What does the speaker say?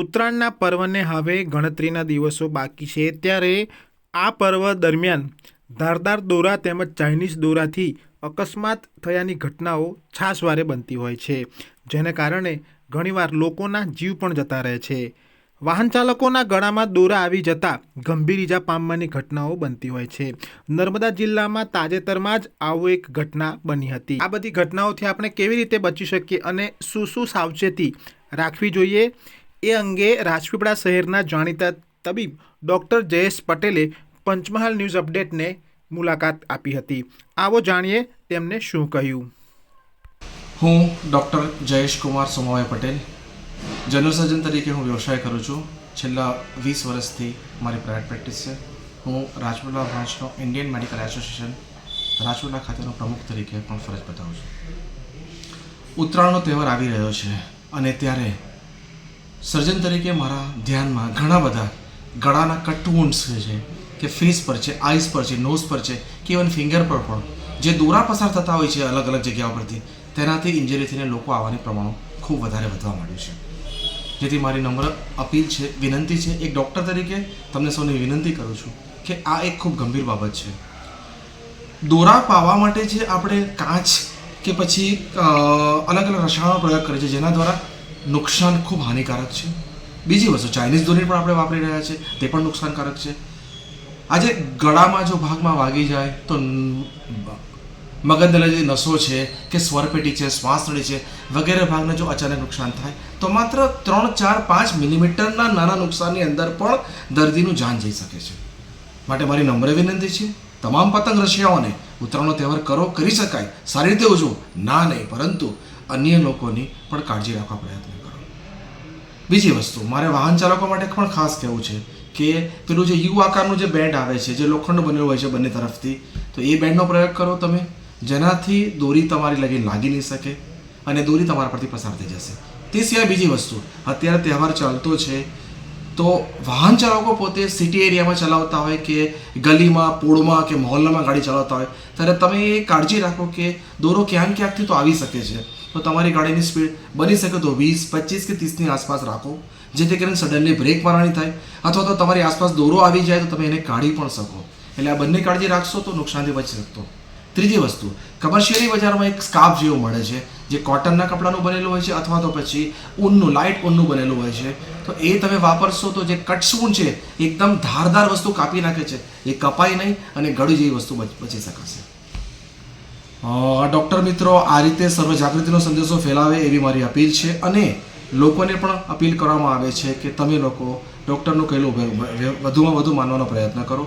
ઉત્તરાયણના પર્વને હવે ગણતરીના દિવસો બાકી છે. ત્યારે આ પર્વ દરમિયાન ધારદાર દોરા તેમજ ચાઇનીઝ દોરાથી અકસ્માત થયાની ઘટનાઓ છાસવારે બનતી હોય છે, જેને કારણે ઘણીવાર લોકોના જીવ પણ જતા રહે છે. વાહન ચાલકોના ગળામાં દોરા આવી જતા ગંભીર ઈજા પામવાની ઘટનાઓ બનતી હોય છે. નર્મદા જિલ્લામાં તાજેતરમાં જ આવો એક ઘટના બની હતી. આ બધી ઘટનાઓથી આપણે કેવી રીતે બચી શકીએ અને શું શું સાવચેતી રાખવી જોઈએ? એ અંગે રાજપીપળા શહેરના જાણીતા તબીબ ડૉક્ટર જયેશ પટેલે પંચમહાલ ન્યૂઝ અપડેટને મુલાકાત આપી હતી. આવો જાણીએ તેમને શું કહ્યું. હું ડૉક્ટર જયેશ કુમાર સોમાભાઈ પટેલ જનરલ તરીકે હું વ્યવસાય કરું છું. છેલ્લા વીસ વર્ષથી મારી પ્રાઇવેટ પ્રેક્ટિસ છે. હું રાજપીપળા બ્રાન્ચનો ઇન્ડિયન મેડિકલ એસોસિએશન રાજપીપળા ખાતેનો પ્રમુખ તરીકે પણ ફરજ બતાવું છું. ઉત્તરાયણનો તહેવાર આવી રહ્યો છે અને ત્યારે સર્જન તરીકે મારા ધ્યાનમાં ઘણા બધા ગળાના કટ છે કે ફેસ પર છે આઈસ પર છે નોઝ પર છે, કે ઇવન ફિંગર પર પણ. જે દોરા પસાર થતા હોય છે અલગ અલગ જગ્યાઓ પરથી, તેનાથી ઇન્જરી થઈને લોકો આવવાની પ્રમાણ ખૂબ વધારે વધવા માંડ્યું છે. જેથી મારી નમ્ર અપીલ છે, વિનંતી છે, એક ડૉક્ટર તરીકે તમને સૌને વિનંતી કરું છું કે આ એક ખૂબ ગંભીર બાબત છે. દોરા પાવા માટે જે આપણે કાચ કે પછી અલગ અલગ રસાયણો પ્રયોગ કરે છે, જેના દ્વારા નુકસાન ખૂબ હાનિકારક છે. બીજી વસ્તુ ચાઇનીઝ દોરી પણ આપણે વાપરી રહ્યા છે, તે પણ નુકસાનકારક છે. આજે ગળામાં જો ભાગમાં વાગી જાય તો મગજના જે નસો છે કે સ્વરપેટી છે શ્વાસળી છે વગેરે ભાગને જો અચાનક નુકસાન થાય, તો માત્ર ત્રણ, ચાર, પાંચ મિલીમીટરના નાના નુકસાનની અંદર પણ દર્દીનું જાન જઈ શકે છે. માટે મારી નમ્ર વિનંતી છે, તમામ પતંગ રશિયાઓને ઉત્તરાયણનો તહેવાર કરો, કરી શકાય, સારી રીતે ઉજવો. ના નહીં, પરંતુ અન્ય લોકોની પણ કાળજી રાખવા પ્રયત્ન બીજી વસ્તુ, મારે વાહન ચાલકો માટે પણ ખાસ કહેવું છે કે પેલું જે યુ આકારનું જે બેન્ડ આવે છે, જે લોખંડ બનેલું હોય છે બંને તરફથી, તો એ બેન્ડનો પ્રયોગ કરો તમે, જેનાથી દોરી તમારી લગી લાગી નહીં શકે અને દોરી તમારા પરથી પસાર થઈ જશે. તે સિવાય બીજી વસ્તુ, અત્યારે તહેવાર ચાલતો છે તો વાહન ચાલકો પોતે સિટી એરિયામાં ચલાવતા હોય કે ગલીમાં, પોળમાં કે મહોલ્લામાં ગાડી ચલાવતા હોય, ત્યારે તમે એ કાળજી રાખો કે દોરો ક્યાંક ક્યાંકથી તો આવી શકે છે. તો તમારી ગાડીની સ્પીડ બની શકે તો વીસ, પચીસ કે ત્રીસની આસપાસ રાખો, જેથી કરીને સડનલી બ્રેક મારવાની થાય, અથવા તો તમારી આસપાસ દોરો આવી જાય તો તમે એને કાઢી પણ શકો. એટલે આ બંને કાળજી રાખશો તો નુકસાનથી બચી શકતો ત્રીજી વસ્તુ કમર્શિયલી બજારમાં એક સ્કાર્ફ જેવો મળે છે. જે કોટનના કપડાનું બનેલું હોય છે અથવા તો પછી ઊનનું લાઇટ ઊનનું બનેલું હોય છે. તો એ તમે વાપરશો તો જે કટસૂન છે એકદમ ધારદાર વસ્તુ કાપી નાખે છે. એ કપાય નહીં અને ગળી જેવી વસ્તુ બચી શકાશે. ડૉક્ટર મિત્રો, આ રીતે સર્વ જાગૃતિનો સંદેશો ફેલાવે એવી મારી અપીલ છે અને લોકોને પણ અપીલ કરવામાં આવે છે કે તમે લોકો ડૉક્ટરનું કહેલું વધુમાં વધુ માનવાનો પ્રયત્ન કરો.